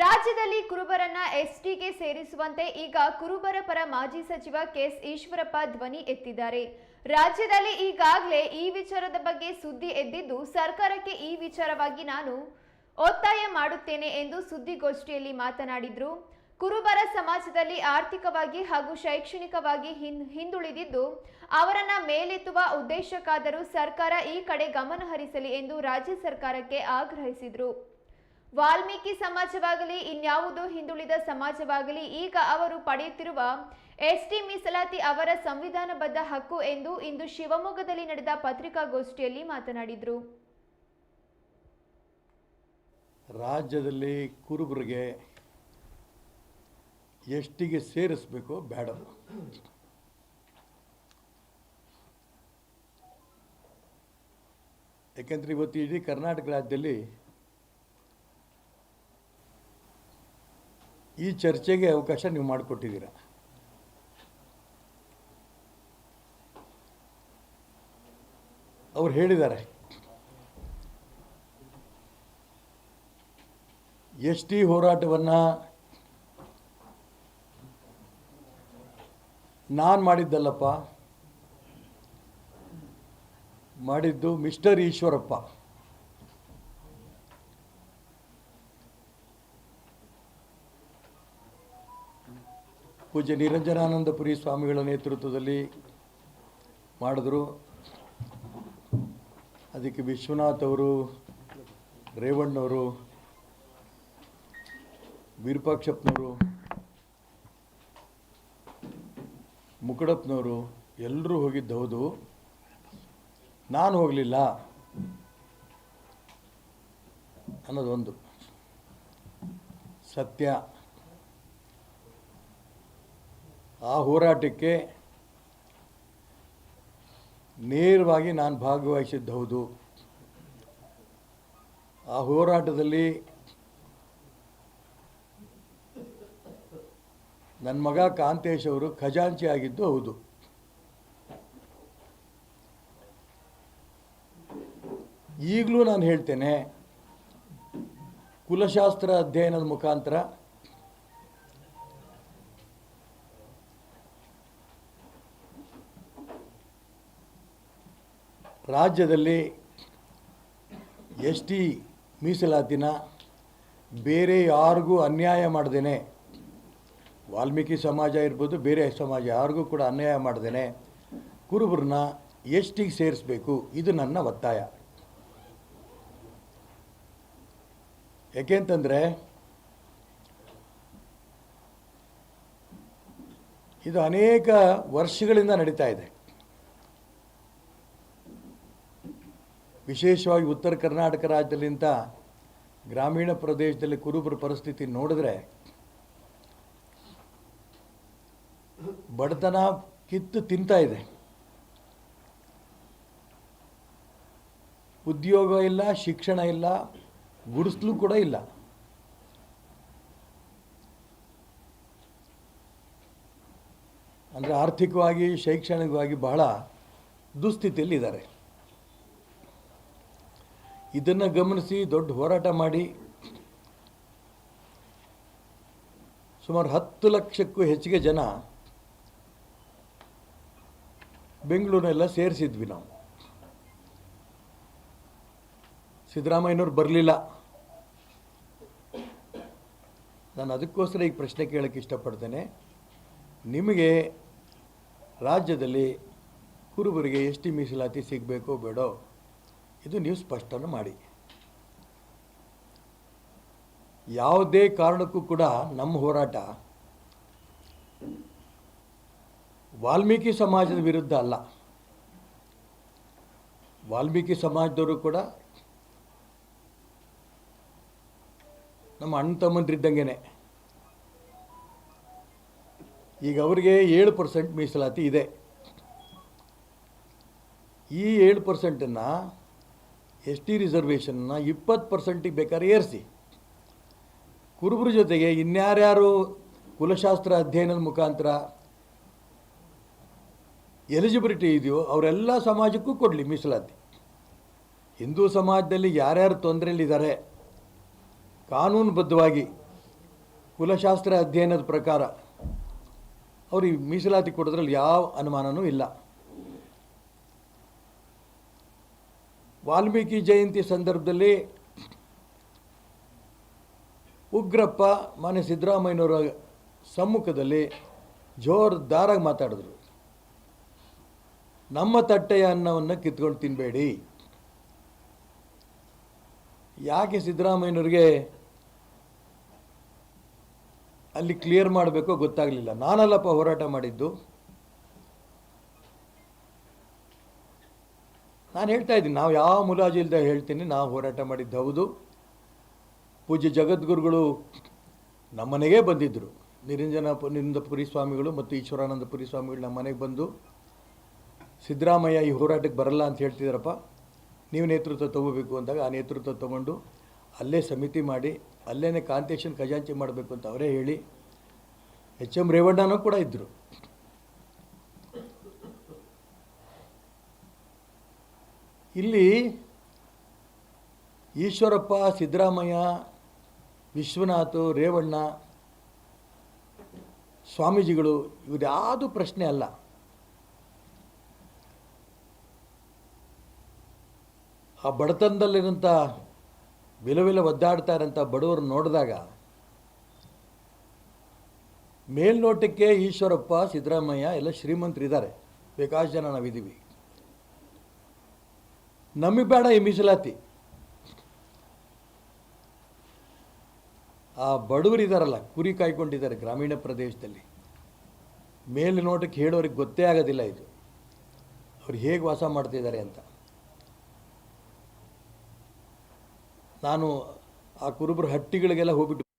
ರಾಜ್ಯದಲ್ಲಿ ಕುರುಬರನ್ನ ಎಸ್ಟಿಗೆ ಸೇರಿಸುವಂತೆ ಈಗ ಕುರುಬರ ಪರ ಮಾಜಿ ಸಚಿವ ಕೆಎಸ್ ಈಶ್ವರಪ್ಪ ಧ್ವನಿ ಎತ್ತಿದ್ದಾರೆ. ರಾಜ್ಯದಲ್ಲಿ ಈಗಾಗಲೇ ಈ ವಿಚಾರದ ಬಗ್ಗೆ ಸುದ್ದಿ ಎದ್ದಿದ್ದು ಸರ್ಕಾರಕ್ಕೆ ಈ ವಿಚಾರವಾಗಿ ನಾನು ಒತ್ತಾಯ ಮಾಡುತ್ತೇನೆ ಎಂದು ಸುದ್ದಿಗೋಷ್ಠಿಯಲ್ಲಿ ಮಾತನಾಡಿದ್ರು. ಕುರುಬರ ಸಮಾಜದಲ್ಲಿ ಆರ್ಥಿಕವಾಗಿ ಹಾಗೂ ಶೈಕ್ಷಣಿಕವಾಗಿ ಹಿಂದುಳಿದಿದ್ದು ಅವರನ್ನ ಮೇಲೆತ್ತುವ ಉದ್ದೇಶಕ್ಕಾದರೂ ಸರ್ಕಾರ ಈ ಕಡೆ ಗಮನ ಹರಿಸಲಿ ಎಂದು ರಾಜ್ಯ ಸರ್ಕಾರಕ್ಕೆ ಆಗ್ರಹಿಸಿದ್ರು. ವಾಲ್ಮೀಕಿ ಸಮಾಜವಾಗಲಿ, ಇನ್ಯಾವುದೋ ಹಿಂದುಳಿದ ಸಮಾಜವಾಗಲಿ, ಈಗ ಅವರು ಪಡೆಯುತ್ತಿರುವ ಎಸ್ಟಿ ಮೀಸಲಾತಿ ಅವರ ಸಂವಿಧಾನಬದ್ಧ ಹಕ್ಕು ಎಂದು ಇಂದು ಶಿವಮೊಗ್ಗದಲ್ಲಿ ನಡೆದ ಪತ್ರಿಕಾಗೋಷ್ಠಿಯಲ್ಲಿ ಮಾತನಾಡಿದರು. ರಾಜ್ಯದಲ್ಲಿ ಕುರುಬರಿಗೆ ಎಷ್ಟಿಗೆ ಸೇರಿಸಬೇಕೋ ಬೇಡ ಯಾಕೆಂದ್ರೆ ಇವತ್ತು ಇಡೀ ಕರ್ನಾಟಕ ರಾಜ್ಯದಲ್ಲಿ ಈ ಚರ್ಚೆಗೆ ಅವಕಾಶ ನೀವು ಮಾಡಿಕೊಟ್ಟಿದ್ದೀರ? ಅವ್ರು ಹೇಳಿದ್ದಾರೆ. ಎಸ್ ಟಿ ಹೋರಾಟವನ್ನು ನಾನು ಮಾಡಿದ್ದಲ್ಲಪ್ಪ. ಮಾಡಿದ್ದು ಮಿಸ್ಟರ್ ಈಶ್ವರಪ್ಪ. ಪೂಜ್ಯ ನಿರಂಜನಾನಂದಪುರಿ ಸ್ವಾಮಿಗಳ ನೇತೃತ್ವದಲ್ಲಿ ಮಾಡಿದ್ರು. ಅದಕ್ಕೆ ವಿಶ್ವನಾಥ್ ಅವರು ರೇವಣ್ಣವರು ವಿರೂಪಾಕ್ಷಪ್ಪನವರು, ಮುಕುಡಪ್ಪನವರು ಎಲ್ಲರೂ ಹೋಗಿದ್ದು, ಹೌದು. ನಾನು ಹೋಗಲಿಲ್ಲ ಅನ್ನೋದೊಂದು ಸತ್ಯ. ಆ ಹೋರಾಟಕ್ಕೆ ನೇರವಾಗಿ ನಾನು ಭಾಗವಹಿಸಿದ್ದು ಹೌದು ಆ ಹೋರಾಟದಲ್ಲಿ ನನ್ನ ಮಗ ಕಾಂತೇಶ್ ಅವರು ಖಜಾಂಚಿ ಆಗಿದ್ದು ಹೌದು. ಈಗಲೂ ನಾನು ಹೇಳ್ತೇನೆ, ಕುಲಶಾಸ್ತ್ರ ಅಧ್ಯಯನದ ಮುಖಾಂತರ ರಾಜ್ಯದಲ್ಲಿ ಎಸ್ ಟಿ ಮೀಸಲಾತಿನ ಬೇರೆ ಯಾರಿಗೂ ಅನ್ಯಾಯ ಮಾಡ್ದೇನೆ. ವಾಲ್ಮೀಕಿ ಸಮಾಜ ಇರ್ಬೋದು, ಬೇರೆ ಸಮಾಜ ಯಾರಿಗೂ ಕೂಡ ಅನ್ಯಾಯ ಮಾಡ್ದೇನೆ. ಕುರುಬರನ್ನ ಎಸ್ ಟಿಗೆ ಸೇರಿಸ್ಬೇಕು, ಇದು ನನ್ನ ಒತ್ತಾಯ. ಯಾಕೆಂತಂದರೆ, ಇದು ಅನೇಕ ವರ್ಷಗಳಿಂದ ನಡೀತಾ ಇದೆ. ವಿಶೇಷವಾಗಿ ಉತ್ತರ ಕರ್ನಾಟಕ ರಾಜ್ಯದಲ್ಲಿಂತ ಗ್ರಾಮೀಣ ಪ್ರದೇಶದಲ್ಲಿ ಕುರುಬರ ಪರಿಸ್ಥಿತಿ ನೋಡಿದ್ರೆ ಬಡತನ ಕಿತ್ತು ತಿಂತಾ ಇದೆ. ಉದ್ಯೋಗ ಇಲ್ಲ, ಶಿಕ್ಷಣ ಇಲ್ಲ, ಗುಡಿಸ್ಲು ಕೂಡ ಇಲ್ಲ. ಅಂದರೆ ಆರ್ಥಿಕವಾಗಿ, ಶೈಕ್ಷಣಿಕವಾಗಿ ಬಹಳ ದುಸ್ಥಿತಿಯಲ್ಲಿ ಇದ್ದಾರೆ ಇದನ್ನು ಗಮನಿಸಿ ದೊಡ್ಡ ಹೋರಾಟ ಮಾಡಿ. ಸುಮಾರು ಹತ್ತು ಲಕ್ಷಕ್ಕೂ ಹೆಚ್ಚಿಗೆ ಜನ ಬೆಂಗಳೂರಿನೆಲ್ಲ ಸೇರಿಸಿದ್ವಿ ನಾವು. ಸಿದ್ದರಾಮಯ್ಯನವ್ರು ಬರಲಿಲ್ಲ. ನಾನು ಅದಕ್ಕೋಸ್ಕರ ಈ ಪ್ರಶ್ನೆ ಕೇಳೋಕ್ಕೆ ಇಷ್ಟಪಡ್ತೇನೆ. ನಿಮಗೆ ರಾಜ್ಯದಲ್ಲಿ ಕುರುಬರಿಗೆ ಎಷ್ಟು ಮೀಸಲಾತಿ ಸಿಗಬೇಕೋ ಬೇಡೋ ಇದು ನೀವು ಸ್ಪಷ್ಟನೆ ಮಾಡಿ. ಯಾವುದೇ ಕಾರಣಕ್ಕೂ ಕೂಡ ನಮ್ಮ ಹೋರಾಟ ವಾಲ್ಮೀಕಿ ಸಮಾಜದ ವಿರುದ್ಧ ಅಲ್ಲ. ವಾಲ್ಮೀಕಿ ಸಮಾಜದವರು ಕೂಡ ನಮ್ಮ ಅಣ್ಣ ತಮ್ಮಂದ್ರಿದ್ದಂಗೆ ಈಗ ಅವರಿಗೆ ಏಳು ಪರ್ಸೆಂಟ್ ಮೀಸಲಾತಿ ಇದೆ. ಈ ಏಳು ಪರ್ಸೆಂಟನ್ನು ಎಸ್ ಟಿ ರಿಸರ್ವೇಷನ್ನ ಇಪ್ಪತ್ತು ಪರ್ಸೆಂಟಿಗೆ ಬೇಕಾದ್ರೆ ಏರಿಸಿ. ಕುರುಬರ ಜೊತೆಗೆ ಇನ್ಯಾರ್ಯಾರು ಕುಲಶಾಸ್ತ್ರ ಅಧ್ಯಯನದ ಮುಖಾಂತರ ಎಲಿಜಿಬಿಲಿಟಿ ಇದೆಯೋ ಅವರೆಲ್ಲ ಸಮಾಜಕ್ಕೂ ಕೊಡಲಿ ಮೀಸಲಾತಿ. ಹಿಂದೂ ಸಮಾಜದಲ್ಲಿ ಯಾರ್ಯಾರು ತೊಂದರೆಯಲ್ಲಿದ್ದಾರೆ, ಕಾನೂನುಬದ್ಧವಾಗಿ ಕುಲಶಾಸ್ತ್ರ ಅಧ್ಯಯನದ ಪ್ರಕಾರ ಅವ್ರಿಗೆ ಮೀಸಲಾತಿ ಕೊಡೋದ್ರಲ್ಲಿ ಯಾವ ಅನುಮಾನವೂ ಇಲ್ಲ. ವಾಲ್ಮೀಕಿ ಜಯಂತಿ ಸಂದರ್ಭದಲ್ಲಿ ಉಗ್ರಪ್ಪ ಮಾನ್ಯ ಸಿದ್ದರಾಮಯ್ಯನವರ ಸಮ್ಮುಖದಲ್ಲಿ ಜೋರ್ದಾರಾಗಿ ಮಾತಾಡಿದ್ರು. ನಮ್ಮ ತಟ್ಟೆಯ ಅನ್ನವನ್ನು ಕಿತ್ಕೊಂಡು ತಿನ್ನಬೇಡಿ ಯಾಕೆ ಸಿದ್ದರಾಮಯ್ಯನವ್ರಿಗೆ ಅಲ್ಲಿ ಕ್ಲಿಯರ್ ಮಾಡಬೇಕೋ ಗೊತ್ತಾಗಲಿಲ್ಲ. ನಾನಲ್ಲಪ್ಪ ಹೋರಾಟ ಮಾಡಿದ್ದು. ನಾನು ಹೇಳ್ತಾ ಇದ್ದೀನಿ, ನಾವು ಯಾವ ಮುಲಾಜು ಇಲ್ಲದೆ ಹೇಳ್ತೀನಿ, ನಾವು ಹೋರಾಟ ಮಾಡಿದ್ದು ಹೌದು. ಪೂಜ್ಯ ಜಗದ್ಗುರುಗಳು ನಮ್ಮನೆಗೆ ಬಂದಿದ್ದರು ನಿರಂಜನ ನಿರಂದ ಪುರಿ ಸ್ವಾಮಿಗಳು ಮತ್ತು ಈಶ್ವರಾನಂದ ಪುರಿ ಸ್ವಾಮಿಗಳು ನಮ್ಮ ಮನೆಗೆ ಬಂದು, ಸಿದ್ದರಾಮಯ್ಯ ಈ ಹೋರಾಟಕ್ಕೆ ಬರಲ್ಲ ಅಂತ ಹೇಳ್ತಿದ್ದಾರಪ್ಪ ನೀವು ನೇತೃತ್ವ ತಗೋಬೇಕು ಅಂದಾಗ ಆ ನೇತೃತ್ವ ತಗೊಂಡು ಅಲ್ಲೇ ಸಮಿತಿ ಮಾಡಿ ಅಲ್ಲೇ ಕಾಂತೇಶನ್ ಖಜಾಂಚಿ ಮಾಡಬೇಕು ಅಂತ ಅವರೇ ಹೇಳಿ, ಎಚ್ ಎಂ ರೇವಣ್ಣನೂ ಕೂಡ ಇದ್ದರು ಇಲ್ಲಿ ಈಶ್ವರಪ್ಪ, ಸಿದ್ದರಾಮಯ್ಯ, ವಿಶ್ವನಾಥ, ರೇವಣ್ಣ, ಸ್ವಾಮೀಜಿಗಳು ಇವ್ಯಾವುದು ಪ್ರಶ್ನೆ ಅಲ್ಲ. ಆ ಬಡತನದಲ್ಲಿರೋಂಥ ವಿಲವಿಲ ಒದ್ದಾಡ್ತಾ ಇರೋಂಥ ಬಡವರು ನೋಡಿದಾಗ ಮೇಲ್ನೋಟಕ್ಕೆ ಈಶ್ವರಪ್ಪ, ಸಿದ್ದರಾಮಯ್ಯ ಎಲ್ಲ ಶ್ರೀಮಂತರಿದ್ದಾರೆ. ಬೇಕಾಷ್ಟು ಜನ ನಾವಿದ್ದೀವಿ. ನಮಗೆ ಬೇಡ ಈ ಮೀಸಲಾತಿ. ಆ ಬಡವರಿದಾರಲ್ಲ ಕುರಿ ಕಾಯ್ಕೊಂಡಿದ್ದಾರೆ ಗ್ರಾಮೀಣ ಪ್ರದೇಶದಲ್ಲಿ. ಮೇಲ್ನೋಟಕ್ಕೆ ಹೇಳೋರಿಗೆ ಗೊತ್ತೇ ಆಗೋದಿಲ್ಲ ಇದು. ಅವ್ರು ಹೇಗೆ ವಾಸ ಮಾಡ್ತಿದ್ದಾರೆ ಅಂತ. ನಾನು ಆ ಕುರುಬರ ಹಟ್ಟಿಗಳಿಗೆಲ್ಲ ಹೋಗ್ಬಿಟ್ಟು